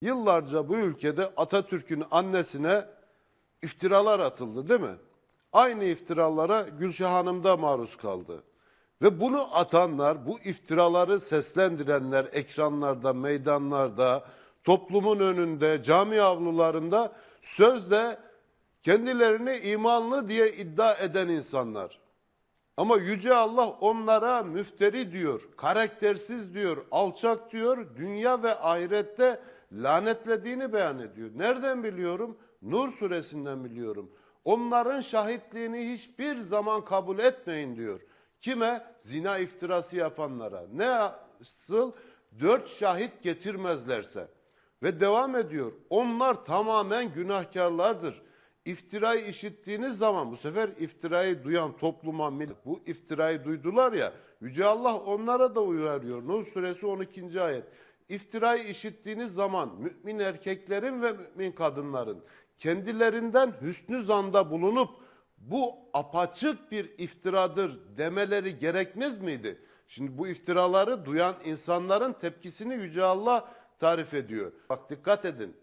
Yıllarca bu ülkede Atatürk'ün annesine iftiralar atıldı değil mi? Aynı iftiralara Gülşah Hanım da maruz kaldı. Ve bunu atanlar, bu iftiraları seslendirenler ekranlarda, meydanlarda, toplumun önünde, cami avlularında sözde kendilerini imanlı diye iddia eden insanlar. Ama Yüce Allah onlara müfteri diyor, karaktersiz diyor, alçak diyor, dünya ve ahirette lanetlediğini beyan ediyor. Nereden biliyorum? Nur suresinden biliyorum. Onların şahitliğini hiçbir zaman kabul etmeyin diyor. Kime? Zina iftirası yapanlara. Nasıl? Dört şahit getirmezlerse. Ve devam ediyor. Onlar tamamen günahkarlardır. İftirayı işittiğiniz zaman bu sefer iftirayı duyan topluma bu iftirayı duydular ya Yüce Allah onlara da uyarıyor. Nur suresi 12. ayet. İftirayı işittiğiniz zaman mümin erkeklerin ve mümin kadınların kendilerinden hüsnü zanda bulunup bu apaçık bir iftiradır demeleri gerekmez miydi? Şimdi bu iftiraları duyan insanların tepkisini Yüce Allah tarif ediyor. Bak dikkat edin.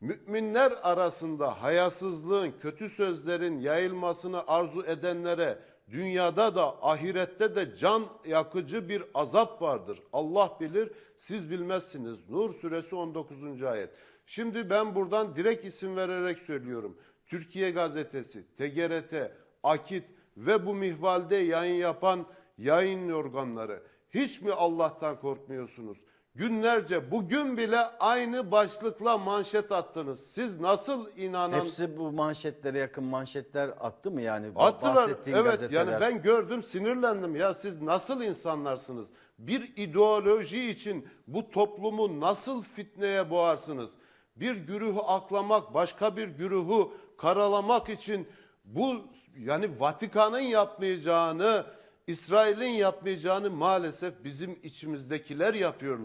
Müminler arasında hayasızlığın, kötü sözlerin yayılmasını arzu edenlere dünyada da ahirette de can yakıcı bir azap vardır. Allah bilir, siz bilmezsiniz. Nur suresi 19. ayet. Şimdi ben buradan direkt isim vererek söylüyorum. Türkiye Gazetesi, TGRT, Akit ve bu mihvalde yayın yapan yayın organları hiç mi Allah'tan korkmuyorsunuz? Günlerce bugün bile aynı başlıkla manşet attınız. Siz nasıl inanan Hepsi bu manşetlere yakın manşetler attı mı yani? Attılar. Evet gazeteler? yani ben gördüm sinirlendim. Ya siz nasıl insanlarsınız? Bir ideoloji için bu toplumu nasıl fitneye boğarsınız? Bir güruhu aklamak, başka bir güruhu karalamak için bu yani Vatikan'ın yapmayacağını, İsrail'in yapmayacağını maalesef bizim içimizdekiler yapıyorlar.